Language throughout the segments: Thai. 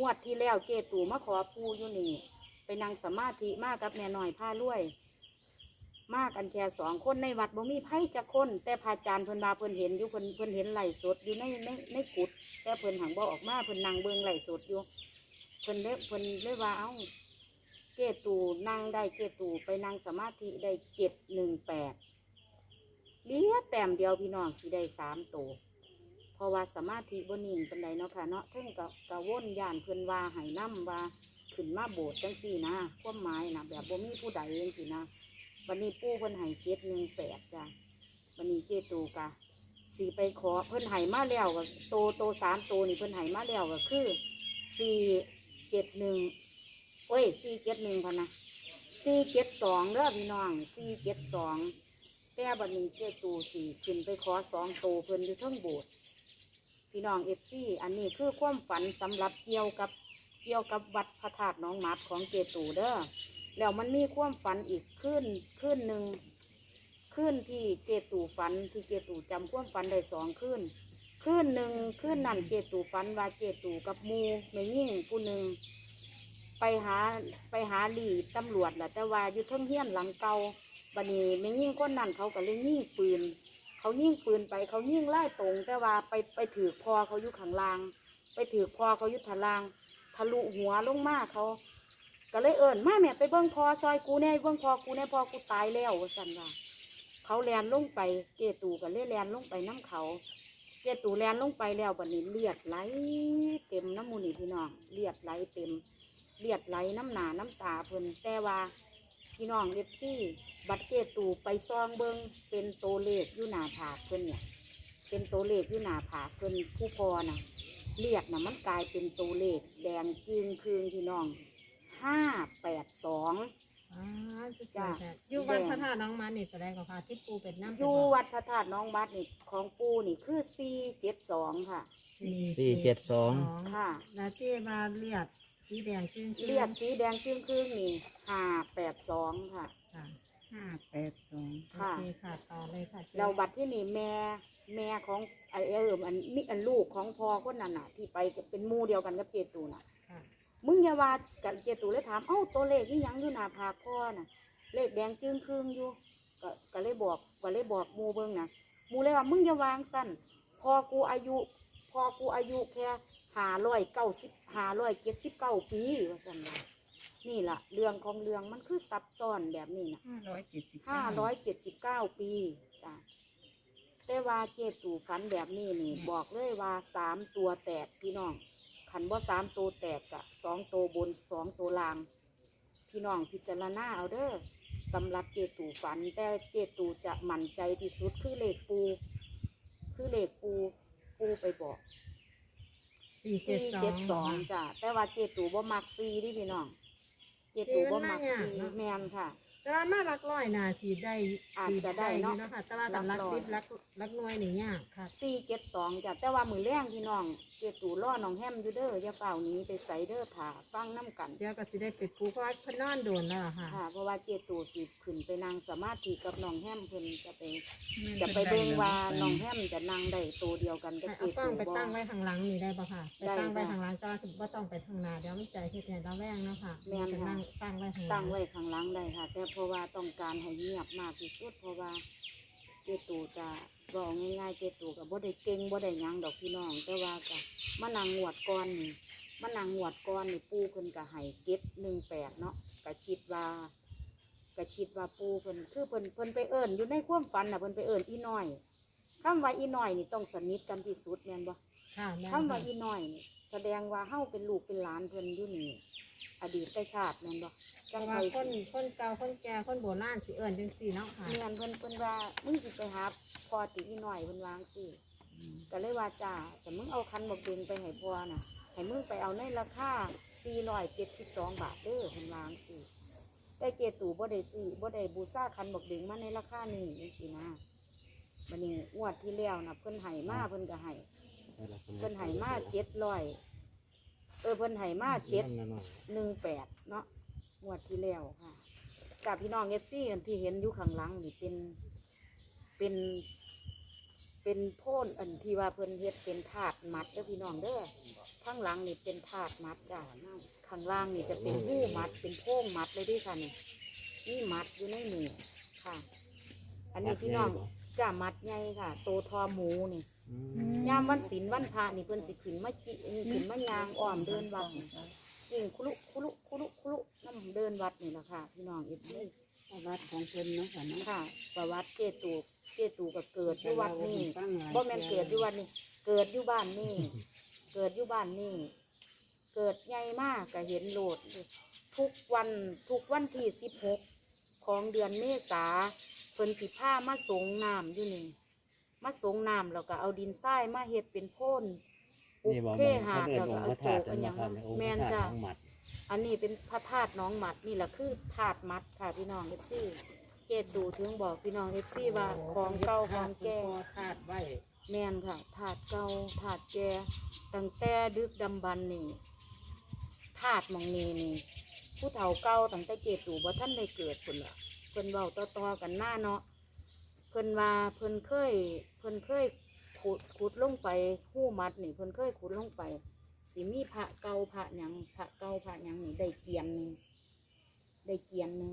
งวดที่แล้วเจตูมาขอปูอยู่นี่ ไปนั่งสมาธิมากับแม่หน้อยผ้ารวย มากันแค่สองคนในวัดบ่มีไผจะคน แต่พระอาจารย์เพิ่นมาเพิ่นเห็นอยู่เพิ่นเพิ่นเห็นไหลสดอยู่ในในในกุดแต่เพิ่นหังบ่ออกมาเพิ่นนั่งเบิ่งไหลสดอยู่เพิ่นเลยเพิ่นเลยว่าเอ้าเกตูนั่งได้เกตูไปนั่งสมาธิได้เจ็ดหนึ่งแปดเลี้ยแต้มเดียวพี่น้องสิได้สามตัว ราะว่าสมาธิบนิ่งเป็นไดเนาะค่ะเนาะเพิ่งกะกะวนย่านเพิ่นว่าให้นํว่าขึ้นมาโบสถ์จังซี่นะความหมายนะแบบบ่มีผู้ใดจังซี่นะวันนี้ปู่เพิ่นให้เจ็ดหนึ่งแปดจ้ะวันนี้เจตูกะสีไปขอเพิ่นให้มาแล้วก็โตโตสามโตนี่เพิ่นให้มาแล้วก็คือสี่เจ็ดหนึ่งโอ้ยสี่เจ็ดหนึ่งพันนะสี่เจ็ดสองเด้อพี่น้องสี่เจ็ดสองแต่บัดนี้เจตูสี่ขึ้นไปขอสองโตเพิ่นอยู่ทั้งโบสถ์ พี่น้องเอฟซีอันนี้คือความฝันสำหรับเกี่ยวกับเกี่ยวกับวัดพระธาตุหน้องหมัดของเจตูเด้อแล้วมันมีความฝันอีกขึ้นขึ้นหนึ่งขึ้นที่เจตูฝันที่เจตูจำความฝันได้สองขึ้นขึ้นหนึ่งขึ้นนั่นเจตูฝันว่าเจตูกับหมูไม่ยิ่งผู้หนึ่งไปหาไปหาหลีตำรวจแหละแต่ว่าอยู่เทั้งเฮียนหลังเก่าบันนี้ไม่ยิ่งคนนั่นเขาก็เลยยิ่งปืน เขายิ่งปืนไป เขายิ่งไล่ตรง แต่ว่าไปไปถือคอเขาอยู่ข้างล่าง ไปถือคอเขาอยู่ทางล่าง ทะลุหัวลงมาเขา ก็เลยเอิญมาแม่ไปเบิ้งพอซอยกูแน่เบิ้งพอกูแน่พอกูตายแล้วสันว่าเขาแลนลงไปเจตูก็เลยแลนลงไปน้ำเขาเจตูแลนลงไปแล้วบัดนี้เลือดไหลเต็มน้ำมูนี่พี่น้องเลือดไหลเต็มเลือดไหลน้ำหนาน้ำตาเพิ่นแต่ว่า พี่น้องเอฟซี่บัดเจตูไปซองเบิ้งเป็นตัวเลขอยู่หนาผากเพิ่นเนี่ย เป็นตัวเลขอยู่หนาผากเพิ่นผู้พอน่ะเลือดน่ะมันกลายเป็นตัวเลขแดงจึงคืงพี่น้องห้าแปดสองอ่าสุดยจ้ะอดค่ะอยู่วัดพระธาตุน้องมันนี่แสดงกับค่ะที่ปูเป็นน้ำอยู่วัดพระธาตุน้องบัดนี่ของปูนี่คือสี่เจ็ดสองค่ะสี่เจ็ดสอง ค่ะ แล้วที่มาเลียด สีแดงจึ้งๆเลียดสีแดงครึ่งครึ่งๆนี่ห้าแปดสองค่ะ ค่ะห้าแปดสองโอค่ะ เคค่ะต่อเลยค่ะจ๊เราบัดที่นี่แม่แม่ของไอเอิมอันนี่อันลูกของพ่อคนนั้นน่ะ ที่ไปเป็นหมู่เดียวกันกับเจตูน่ะ ค่ะ มึงอย่าว่ากันเจตูเลยถามเอ้าตัวเลขนี่ยังอยู่หน้าผากพ่อน่ะ เลขแดงจึงครึ่งอยู่ก็ก็เลยบอกก็เลยบอกหมูเบิ้งนะหมูเลยว่ามึงอย่าวางสั้นพอกูอายุ พอกูอายุแค่หาร้อยเก้าสิบหาร้อยเจ็ดสิบเก้าปีว่าสันว่านี่ล่ะ เรื่องของเรื่องมันคือซับซ้อนแบบนี้นะห้าร้อยเจ็ดสิบห้าร้อยเจ็ดสิบเก้าปีจ้ะแต่ว่าเจ็บตูฝันแบบนี้นี่ บอกเลยว่าสามตัวแตกพี่น้องขันว่าสามตัวแตกกะสองตัวบนสองตัวล่าง พี่น้องพิจารณาเอาเด้อสำหรับเจตูฝัน แต่เจตูจะมั่นใจที่สุดคือเลขปู คือเลขปูปูไปบอก สี่เจ็สี่ดสอง เจ็ดสองจ้ะแต่ว่าเจตูบ่มักซีดิพี่น้องเจตูบ่มักซีแมนค่ะ แต่ว่ามาลักร้อยน่ะสีได้อาจจะได้เนาะ อยู่นะคะแต่ว่าสำหรับลักร้อยซิปลักลักหน่วยนี่ยากค่ะสี่เจ็ดสองจ้ะแต่ว่ามือแรงพี่น้อง เจตูล่อน้องแฮมอยู่เด้ออย่าเป่าหนี้ไปใส่เด้อถ่าฟังน้ำกันเดี๋ยวก็สิได้ไปปูเพราะว่าเพิ่นนอนโดนแล้วอะค่ะค่ะ เพราะว่าเจตูสิขึ้นไปนั่งสมาธิกับน้องแฮมเพิ่นจะไปจะไปเบิ่งว่าน้องแฮมจะนั่งได้ตัวเดียวกันกับให้เจเอากล้ตูองไปบ่ ตั้งไว้ข้างหลังนี่ได้ปะค่ะไปได้ตั้งไว้จ้ะข้างหลังก็ว่าต้องไปทางหนาเดี๋ยวมันใจเฮ็ดให้เราแวงเนาะค่ะแม่นค่ะจะนั่งตั้งไว้ข้างหลัตั้งไว้ข้างหลังได้ค่ะ แต่เพราะว่าต้องการให้เงียบมากที่สุดเพราะว่าเจตูจะ บอกง่ายๆเจตูกับบ่ได้เก่งบ่ได้หยังดอกพี่น้อง แต่ว่าก็มานั่งงวดก้อนนี่มานั่งงวดก้อนนี่ปูเพิ่นก็ให้เจ็ดหนึ่งแปดเนาะก็คิดว่าก็คิดว่าปูเพิ่นคือเพิ่นเพิ่นไปเอิ้นอยู่ในความฝันน่ะเพิ่นไปเอิ้นอีน้อยคำว่าอีน้อยนี่ต้องสนิทกันที่สุดแม่นบ่ค่ะแม่นคำว่าค่ะอีน้อยนี่แสดงว่าเฮาเป็นลูกเป็นหลานเพิ่นอยู่นี่ อดีตชาติแม่นบ่แต่จังว่าไดคนคนเก่าคนแก่คนโบราณสิเอิ้นจังซี่เนาะค่ะเมียนเพิ่นเพิ่นว่ามึงสิไปหาพ่อติอีน้อยเพิ่นวาจั่งสิก็เลยว่าจ้าแต่มึงเอาคันบอกเดงไปให้พ่อน่ะให้มึงไปเอาในราคา472บาทเด้อเพิ่นวาจั่งสิแต่เกตูบ่ได้ซื้อบ่ได้บูชาคันบอกเดงมาในราคานี้จังซี่นะบัดนี้งวดที่แล้วน่ะเพิ่นให้มาเพิ่นก็ให้ เพิ่นให้มา700 เออเพิ่นให้มา7หนึ่งแปดเนาะงวดที่แล้วค่ะกับพี่น้องเอฟซีที่เห็นอยู่ข้างหลังนี่เป็นเป็นเป็นโพ่นอันที่ว่าเพิ่นเฮ็ดเป็นถาดมัดเด้อพี่น้องเด้อถข้างหลังนี่เป็นถาดมัดจ้ะข้างล่างนี่จะเป็นหู้มัดเป็นโพ่งมัดเลยเด้วยค่ะนี่นี่มัดอยู่ในนี่ค่ะ อันนี้พี่น้องจ้ามัดใหญ่ค่ะ โตทอหมูนี่ ยามวันศีลวันพระนี่เพิ่นสิขึ้นมาจิขึ้นมายางอ้อมเดินวัดนี่จริงคุลุคุลุคุลุคุลุน้ำเดินวัดนี่แหละค่ะพี่น้องเอฟซีประวัติของเพิ่นเนาะค่ะเนาะค่ะ ประวัติเจตูเจตูก็เกิดที่วัดนี่ตั้งหลายบ่แม่นเกิดอยู่วัดนี่เกิดอยู่บ้านนี่เกิดอยู่บ้านนี่เกิดใหญ่มากก็เห็นโลด ทุกวันทุกวันที่สิบหกของเดือนเมษาเพิ่นสิผ้ามาสงน้ำอยู่นี่ มาสงน้ำแล้วก็เอาดินทรายมาเฮ็ดเป็นโพ่นอุกนี่บอกเคมันหาดเอิ้แล้วนก็องค์พระธาตุเอาโจกอันหยังนะครับองค์แมพระนธาตุจ้ะของหมัดอันนี้เป็นพระธาตุน้องหมัดนี่แหละคือธาตุมัดค่ะพี่น้องเอฟซีเกตดูถึงบอกพี่น้องเอฟซีว่าของเก่าของแก่คาดไว้แม่นค่ะถาดเก่าถาดแก่ตั้งแต่ดึกดำบรรพ์นี่ถาดหมองนี้นี่ผู้เฒ่าเก่าตั้งแต่เกตูบ่ท่านได้เกิดคนละเพิ่นเว้าต่อๆกันหน้าเนาะ เพิ่นว่าเพิ่นเคยเพิ่นเคยขุดขุดลงไปหู้มัดนี่เพิ่นเคยขุดลงไปสิมีพระเก่าพระหยังพระเก่าพระหยังนี่ได้เกียนหนึ่งได้เกียนหนึ่ง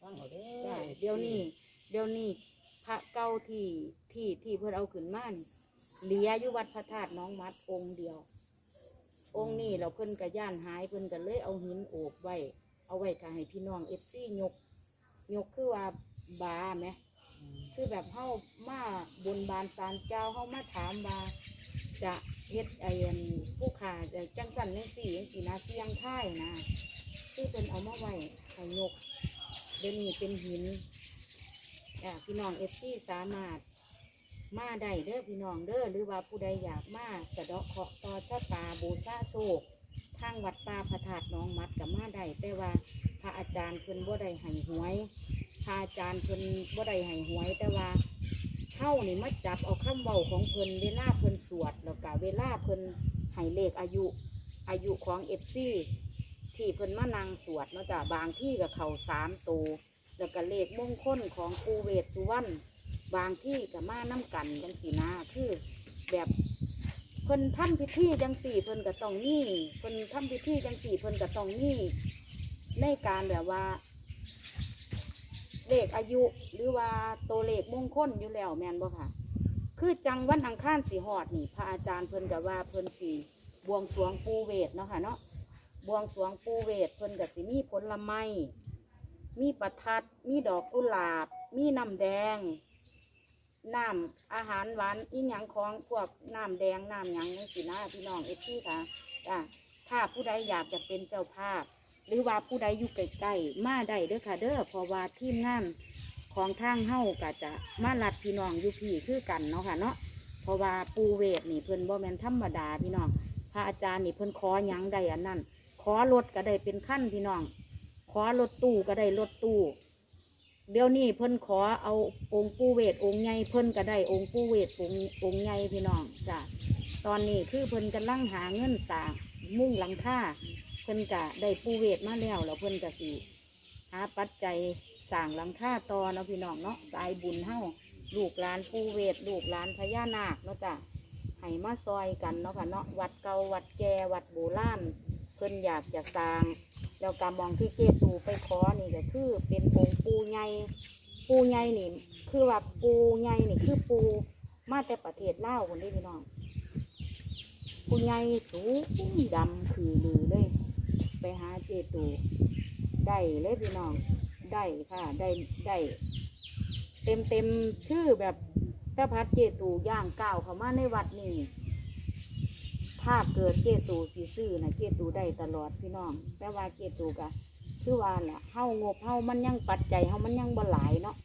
ฟังเอาเด้อจ้ะเดี๋ยวนี้เดี๋ยวนี้พระเก่าที่ที่ที่เพิ่นเอาขึ้นมานี่เหลียอยู่วัดพระธาตุน้องมัดองค์เดียว องค์นี้เราเพิ่นกระย่านหายเพิ่นก็เลยเอาหินโอบไว้ เอาไว้ก็ให้พี่น้องเอฟซียก ยกคือว่าบาไหม คือแบบเฮามาบนบานศาลเจ้าเฮามาถามว่าจะเฮ็ดไอ้อันผู้ขาจะจังสันจังสี่จังสี่นะเสียงท้ายนะคือเพิ่นเอามาไว้ให้ยกเดี๋ยวนี้เป็นหินอะพี่น้องเอฟซีสามารถมาได้เด้อพี่น้องเด้อหรือว่าผู้ใดอยากมาสะเดาะเคาะห์ต่อชะตาบูชาโชคทางวัดป่าพระธาตุน้องมัดกับมาได้แต่ว่าพระอาจารย์เพิ่นบ่ได้ให้หวย ระอาจารย์เพิ่นบ่ได้ให้หวยแต่ว่าเฮานี่มาจับเอาคำเว้าของเพิ่นเวลาเพิ่นสวดแล้วก็เวลาเพิ่นให้เลขอายุ อายุของเอฟซีที่เพิ่นมานั่งสวดเนาะจ้ะบางที่กับเขาสามตัวแล้วก็เลขมงคลของปูเวศสุวรรณบางที่กับมาน้กันจังสีนาคือแบบเพิ่นทำพิธีจังสี่เพิ่นก็ต้องนี่เพิ่นทำพิธีจังสี่เพิ่นก็ต้องนี่ในการแบบว่า เลขอายุหรือว่าตัวเลขมงคลอยู่แล้วแมนบ่ค่ะ คือจังวันอังคารสีหอดนี่ พระอาจารย์เพิ่นกับว่าเพิ่นสีบวงสรวงปูเวทเนาะค่ะเนาะบวงสรวงปูเวทเพิ่นกับสีมีผลไม้มีประทัด มีดอกกุหลาบ มีน้ำแดงน้ำอาหารหวานอีหยังของพวกน้ำแดงน้ำหยังนี่สินะพี่น้องเอฟซีค่ะจ้ะถ้าผู้ใดอยากจะเป็นเจ้าภาพ หรือว่าผู้ใดอยู่ใกล้ๆมาได้เด้อค่ะ เด้อเพราะว่าทีมงานของทางเฮาก็จะมาลัดพี่น้องอยู่พี่คือกันเนาะค่ะเนาะเพราะว่าปูเวทนี่เพิ่นบ่แม่นธรรมดาพี่น้องพระอาจารย์นี่เพิ่นขอหยังได้อันนั้นขอรถก็ได้เป็นขั้นพี่น้อง ขอรถตู้ก็ได้รถตู้เดี๋ยวนี้เพิ่นขอเอาองค์ปูเวทองค์ใหญ่เพิ่นก็ได้องค์ปูเวทองค์องค์ใหญ่พี่น้องจ้ะตอนนี้คือเพิ่นกำลังหาเงินสร้างมุ่งหลังคา พิ่นกะได้ปูเวทมาแล้วแล้วเพิ่นกะสิหาปัจจัยสร้างหลังคาต่อเนาะพี่น้องเนาะสายบุญเฮาลูกหลานปูเวทลูกหลานพญานาคเนาะจ้ะให้มาซอยกันเนาะค่ะเนาะวัดเก่าวัดแก่วัดโบราณเพิ่นอยากจะสร้าง แล้วก็มองที่เจตูไปขอนี่ก็คือเป็นองค์ปูใหญ่ปูใหญ่นี่ คือว่าปูใหญ่นี่คือปูมาแต่ประเทศลาวคนนี้พี่น้องปูใหญ่สูงดำคือลือเลย ไปหาเจตูได้เลยพี่น้องได้ค่ะ ได้ได้ เต็มเต็มชื่อแบบตะพัดเจตูย่างก้าวเข้ามาในวัดนี่ถ้าเกิดเจตูสีซื้อนะเจตูได้ตลอดพี่น้องแต่ว่าเจตูกะคือว่าน่ะเฮางบเฮามันยังปัจจัยเฮามันยังบ่หลายเนาะ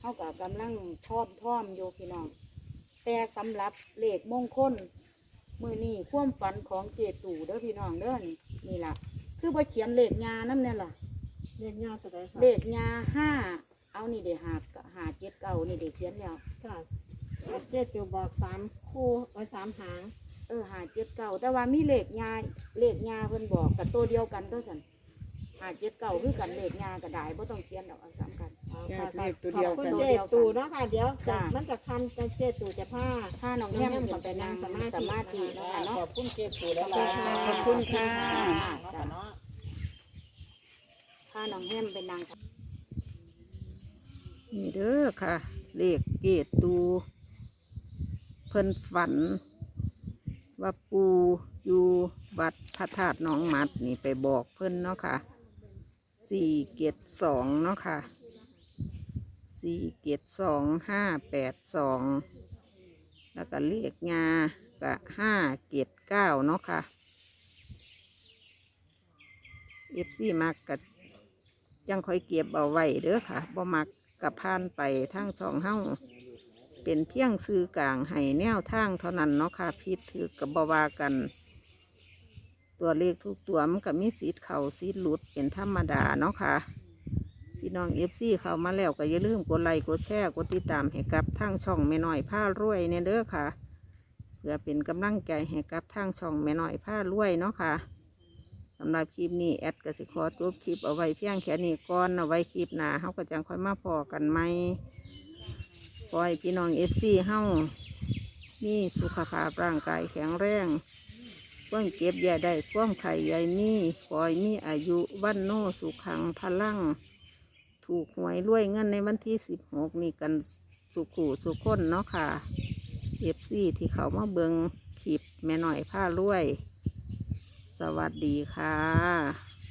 เฮากะกำลังทอมท่อมอยู่พี่น้อง แต่สำหรับเลขมงคลมือนี่ควมฝันของเจตูเด้อพี่น้องเด้อนี่นี่ล่ะ คือบ่เขียนเลขงาน้ำเนี่ยล่ะเรียกยอดตัวใดค่ะเลขงาห้า เอานี่เดี๋ยวหาหาเจ็ดเก้านี่เดี๋ยวเขียนแล้ว ค่ะเจ็ดอยู่บอกสามคู่ไว้สามหาง เออหาเจ็ดเก้าแต่ว่ามีเลขงาเลขงาเพิ่นบอกกับตัวเดียวกันตัวสันหาเจ็ดเก้าคือกันเลขงากระดายบ่ต้องเขียนดอกเอาซ้ำกัน อ๋อแก้ค่ะเลขตัวเดียวขอบคุณกันเจตูเนาะค่ะ เดี๋ยวจะจ้ะมันจะคันแต่เจตูจะผ้า ถ้าน้องแฮมก็ไปนั่งสมาธิเนาะค่ะเนาะ ขอบคุณเจตูแล้วขอบคุณค่ะ ขอบคุณค่ะเนาะ ถ้าน้องแฮมไปนั่ง นี่เด้อค่ะ เลขเกตตู เพิ่นฝัน ว่าปูอยู่วัดพระธาตุหนองมัดนี่ไปบอกเพิ่นเนาะค่ะสี่เกตสองเนาะค่ะ สี่เกตสองห้าแปดสองแล้วก็เลขงาก็ห้าเกตเก้าเนาะค่ะเอฟซีมักกับยังคอยเก็บเอาไว้เด้อค่ะบ่มักกับพานไปทางช่องเฮ้าเป็นเพียงซื้อกลางให้แนวทางเท่านั้นเนาะค่ะพิดถือกับบวากัน ตัวเลขทุกตัวมันก็มีสีเข่าสีหลุดเป็นธรรมดาเนาะค่ะ พี่น้องเอฟซีเข้ามาแล้วก็อย่าลืมกดไลค์กดแชร์กดติดตามให้กับทางช่องแม่น้อยผ้ารวยเนี่ยเด้อค่ะเพื่อเป็นกำลังใจให้กับทางช่องแม่น้อยผ้ารวยเนาะค่ะสำหรับคลิปนี้แอดกสิขอจบคลิปเอาไว้เพียงแค่นี้ก่อนเอาไว้คลิปหน้าเฮาก็จังค่อยมาพอกันไหมขอให้พี่น้องเอฟซีเฮามีสุขภาพร่างกายแข็งแรงก้มเก็บย่าได้ก้มไข่ใหญ่มีขอให้มีอายุวันโนสุขังพลัง ถูกหวยรวยเงินในวันที่สิบหกนี่กันสุขูสุขคนเนาะค่ะเอฟซีที่เขามาเบิงขีบแม่หน่อยผ้ารวย สวัสดีค่ะ